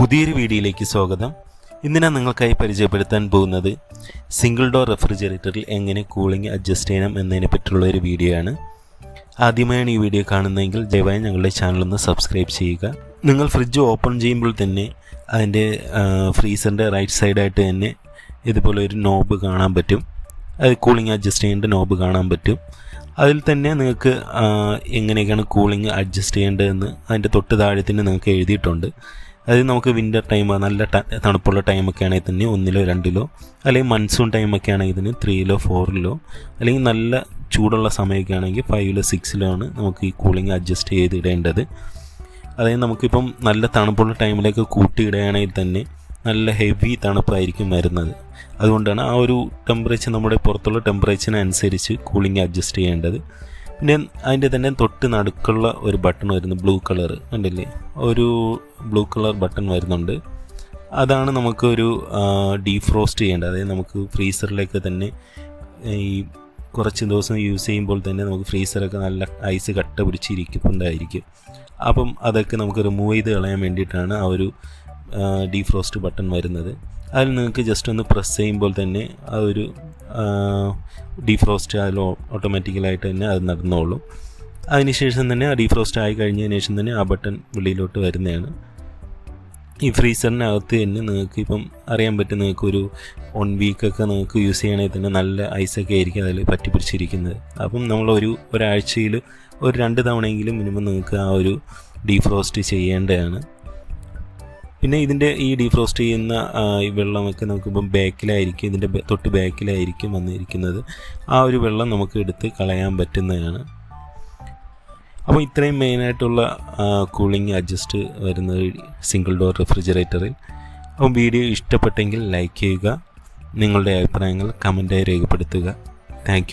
പുതിയൊരു വീഡിയോയിലേക്ക് സ്വാഗതം. ഇന്ന് ഞാൻ നിങ്ങൾക്കായി പരിചയപ്പെടുത്താൻ പോകുന്നത് സിംഗിൾ ഡോർ റെഫ്രിജറേറ്ററിൽ എങ്ങനെ കൂളിംഗ് അഡ്ജസ്റ്റ് ചെയ്യണം എന്നതിനെ പറ്റിയുള്ള ഒരു വീഡിയോ ആണ്. ആദ്യമായാണ് ഈ വീഡിയോ കാണുന്നതെങ്കിൽ ദയവായി ഞങ്ങളുടെ ചാനൽ ഒന്ന് സബ്സ്ക്രൈബ് ചെയ്യുക. നിങ്ങൾ ഫ്രിഡ്ജ് ഓപ്പൺ ചെയ്യുമ്പോൾ തന്നെ അതിന്റെ ഫ്രീസറിന്റെ റൈറ്റ് സൈഡായിട്ട് തന്നെ ഇതുപോലെ ഒരു നോബ് കാണാൻ പറ്റും. അത് കൂളിംഗ് അഡ്ജസ്റ്റ് ചെയ്യേണ്ട നോബ് കാണാൻ പറ്റും. അതിൽ തന്നെ നിങ്ങൾക്ക് എങ്ങനെയൊക്കെയാണ് കൂളിംഗ് അഡ്ജസ്റ്റ് ചെയ്യേണ്ടതെന്ന് അതിന്റെ തൊട്ട് താഴെ തന്നെ നിങ്ങൾക്ക് എഴുതിയിട്ടുണ്ട്. അത് നമുക്ക് വിന്റർ ടൈം നല്ല തണുപ്പുള്ള ടൈമൊക്കെ ആണെങ്കിൽ തന്നെ ഒന്നിലോ രണ്ടിലോ അല്ലെങ്കിൽ മൺസൂൺ ടൈമൊക്കെ ആണെങ്കിൽ തന്നെ ത്രീയിലോ ഫോറിലോ അല്ലെങ്കിൽ നല്ല ചൂടുള്ള സമയമൊക്കെ ആണെങ്കിൽ ഫൈവിലോ സിക്സിലോ ആണ് നമുക്ക് ഈ കൂളിംഗ് അഡ്ജസ്റ്റ് ചെയ്തിടേണ്ടത്. അതായത് നമുക്കിപ്പം നല്ല തണുപ്പുള്ള ടൈമിലേക്ക് കൂട്ടിയിടുകയാണെങ്കിൽ തന്നെ നല്ല ഹെവി തണുപ്പായിരിക്കും വരുന്നത്. അതുകൊണ്ടാണ് ആ ഒരു ടെമ്പറേച്ചർ നമ്മുടെ പുറത്തുള്ള ടെമ്പറേച്ചറിനനുസരിച്ച് കൂളിംഗ് അഡ്ജസ്റ്റ് ചെയ്യേണ്ടത്. പിന്നെ അതിന്റെ തന്നെ തൊട്ട് നടുക്കുള്ള ഒരു ബട്ടൺ വരുന്നു ബ്ലൂ കളർ ഉണ്ടല്ലേ ഒരു ബ്ലൂ കളർ ബട്ടൺ വരുന്നുണ്ട്. അതാണ് നമുക്കൊരു ഡീഫ്രോസ്റ്റ് ചെയ്യേണ്ടത്. അതായത് നമുക്ക് ഫ്രീസറിലേക്ക് തന്നെ ഈ കുറച്ച് ദിവസം യൂസ് ചെയ്യുമ്പോൾ തന്നെ നമുക്ക് ഫ്രീസറൊക്കെ നല്ല ഐസ് കട്ട പിടിച്ചിരിക്കുന്നുണ്ടായിരിക്കും. അപ്പം അതൊക്കെ നമുക്ക് റിമൂവ് ചെയ്ത് കളയാൻ വേണ്ടിയിട്ടാണ് ആ ഒരു ഡീഫ്രോസ്റ്റ് ബട്ടൺ വരുന്നത്. അതിൽ നിങ്ങൾക്ക് ജസ്റ്റ് ഒന്ന് പ്രസ് ചെയ്യുമ്പോൾ തന്നെ ആ ഒരു ഡീഫ്രോസ്റ്റ് അതിൽ ഓട്ടോമാറ്റിക്കലായിട്ട് തന്നെ അത് നടന്നോളും. അതിനുശേഷം തന്നെ ആ ഡീഫ്രോസ്റ്റ് ആയി കഴിഞ്ഞതിന് ശേഷം തന്നെ ആ ബട്ടൺ വെളിയിലോട്ട് വരുന്നതാണ്. ഈ ഫ്രീസറിനകത്ത് തന്നെ നിങ്ങൾക്ക് ഇപ്പം അറിയാൻ പറ്റും നിങ്ങൾക്ക് ഒരു വൺ വീക്കൊക്കെ നിങ്ങൾക്ക് യൂസ് ചെയ്യണമെങ്കിൽ തന്നെ നല്ല ഐസൊക്കെ ആയിരിക്കും അതിൽ പറ്റി പിടിച്ചിരിക്കുന്നത് അപ്പം നമ്മൾ ഒരു ഒരാഴ്ചയിൽ ഒരു രണ്ട് തവണയെങ്കിലും മിനിമം നിങ്ങൾക്ക് ആ ഒരു ഡീഫ്രോസ്റ്റ് ചെയ്യേണ്ടതാണ്. പിന്നെ ഇതിന്റെ ഈ ഡീഫ്രോസ്റ്റ് ചെയ്യുന്ന ഈ വെള്ളമൊക്കെ നമുക്കിപ്പം ബാക്കിലായിരിക്കും ഇതിന്റെ തൊട്ട് ബാക്കിലായിരിക്കും വന്നിരിക്കുന്നത്. ആ ഒരു വെള്ളം നമുക്ക് എടുത്ത് കളയാൻ പറ്റുന്നതാണ്. അപ്പോൾ ഇത്രയും മെയിനായിട്ടുള്ള കൂളിംഗ് അഡ്ജസ്റ്റ് വരുന്നത് സിംഗിൾ ഡോർ റെഫ്രിജറേറ്ററിൽ അപ്പോൾ വീഡിയോ ഇഷ്ടപ്പെട്ടെങ്കിൽ ലൈക്ക് ചെയ്യുക. നിങ്ങളുടെ അഭിപ്രായങ്ങൾ കമന്റായി രേഖപ്പെടുത്തുക. താങ്ക്